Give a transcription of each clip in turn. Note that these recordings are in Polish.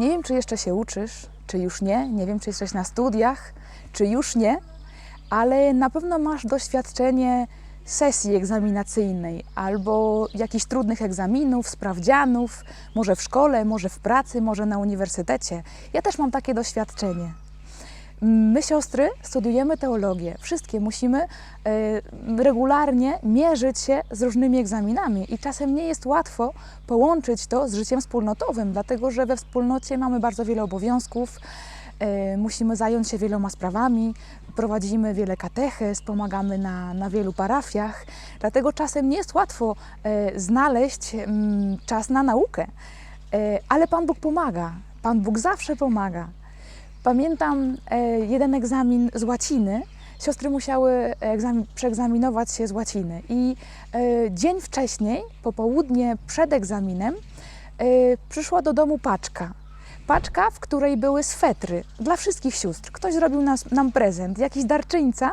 Nie wiem, czy jeszcze się uczysz, czy już nie. Nie wiem, czy jesteś na studiach, czy już nie, ale na pewno masz doświadczenie sesji egzaminacyjnej albo jakichś trudnych egzaminów, sprawdzianów, może w szkole, może w pracy, może na uniwersytecie. Ja też mam takie doświadczenie. My, siostry, studiujemy teologię. Wszystkie musimy e, regularnie mierzyć się z różnymi egzaminami i czasem nie jest łatwo połączyć to z życiem wspólnotowym, dlatego że we wspólnocie mamy bardzo wiele obowiązków, e, musimy zająć się wieloma sprawami, prowadzimy wiele katechez, pomagamy na, na wielu parafiach, dlatego czasem nie jest łatwo e, znaleźć mm, czas na naukę. Ale Pan Bóg pomaga. Pan Bóg zawsze pomaga. Pamiętam e, jeden egzamin z łaciny. Siostry musiały egzamin, przeegzaminować się z łaciny i e, dzień wcześniej, popołudnie przed egzaminem, e, przyszła do domu paczka. Paczka, w której były swetry dla wszystkich sióstr. Ktoś zrobił nas, nam prezent, jakiś darczyńca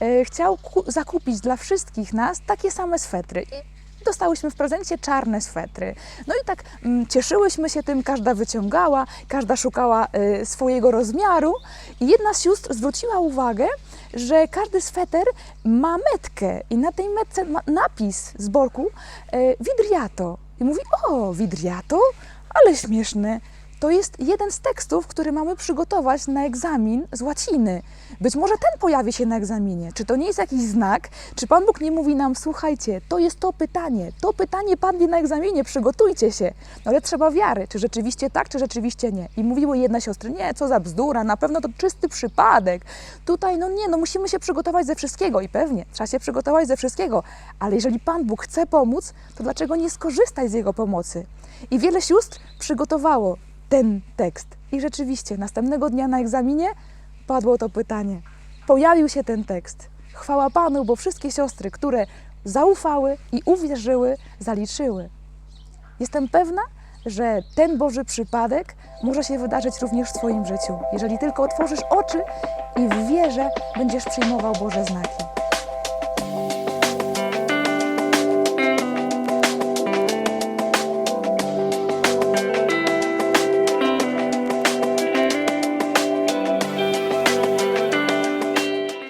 e, chciał ku, zakupić dla wszystkich nas takie same swetry. I dostałyśmy w prezencie czarne swetry. No i tak mm, cieszyłyśmy się tym, każda wyciągała, każda szukała y, swojego rozmiaru i jedna z sióstr zwróciła uwagę, że każdy sweter ma metkę i na tej metce ma napis z boku y, Vidriato. I mówi, o, Vidriato? Ale śmieszne. To jest jeden z tekstów, który mamy przygotować na egzamin z łaciny. Być może ten pojawi się na egzaminie. Czy to nie jest jakiś znak? Czy Pan Bóg nie mówi nam, słuchajcie, to jest to pytanie, to pytanie padnie na egzaminie, przygotujcie się. No ale trzeba wiary, czy rzeczywiście tak, czy rzeczywiście nie. I mówiły jedna siostry, nie, co za bzdura, na pewno to czysty przypadek. Tutaj, no nie, no musimy się przygotować ze wszystkiego i pewnie, trzeba się przygotować ze wszystkiego. Ale jeżeli Pan Bóg chce pomóc, to dlaczego nie skorzystać z Jego pomocy? I wiele sióstr przygotowało ten tekst. I rzeczywiście, następnego dnia na egzaminie padło to pytanie. Pojawił się ten tekst. Chwała Panu, bo wszystkie siostry, które zaufały i uwierzyły, zaliczyły. Jestem pewna, że ten Boży przypadek może się wydarzyć również w Twoim życiu, jeżeli tylko otworzysz oczy i w wierze będziesz przyjmował Boże znaki.